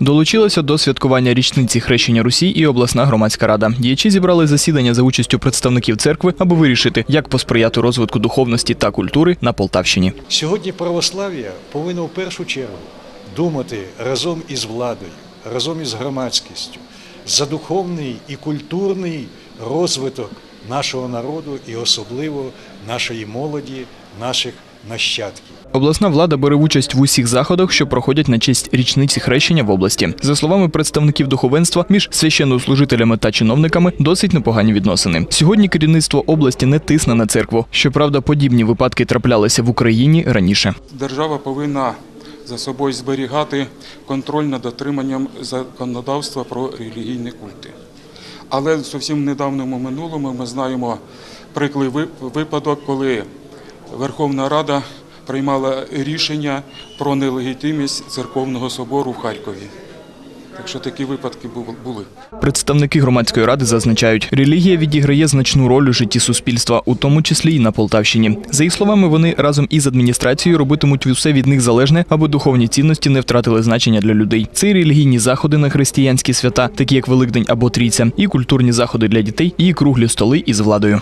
Долучилася до святкування річниці хрещення Русі і обласна громадська рада. Діячі зібрали засідання за участю представників церкви, аби вирішити, як посприяти розвитку духовності та культури на Полтавщині. Сьогодні православ'я повинно в першу чергу думати разом із владою, разом із громадськістю за духовний і культурний розвиток нашого народу і особливо нашої молоді, наших нащадків. Обласна влада бере участь в усіх заходах, що проходять на честь річниці хрещення в області. За словами представників духовенства, між священнослужителями та чиновниками досить непогані відносини. Сьогодні керівництво області не тисне на церкву. Щоправда, подібні випадки траплялися в Україні раніше. Держава повинна за собою зберігати контроль над дотриманням законодавства про релігійні культи. Але в зовсім недавньому минулому ми знаємо приклий ви- випадок, коли Верховна Рада приймала рішення про нелегітимність церковного собору в Харкові. Так що такі випадки бу- були. Представники громадської ради зазначають, релігія відіграє значну роль у житті суспільства, у тому числі і на Полтавщині. За їх словами, вони разом із адміністрацією робитимуть усе від них залежне, аби духовні цінності не втратили значення для людей. Це і релігійні заходи на християнські свята, такі як Великдень або Трійця, і культурні заходи для дітей, і круглі столи із владою.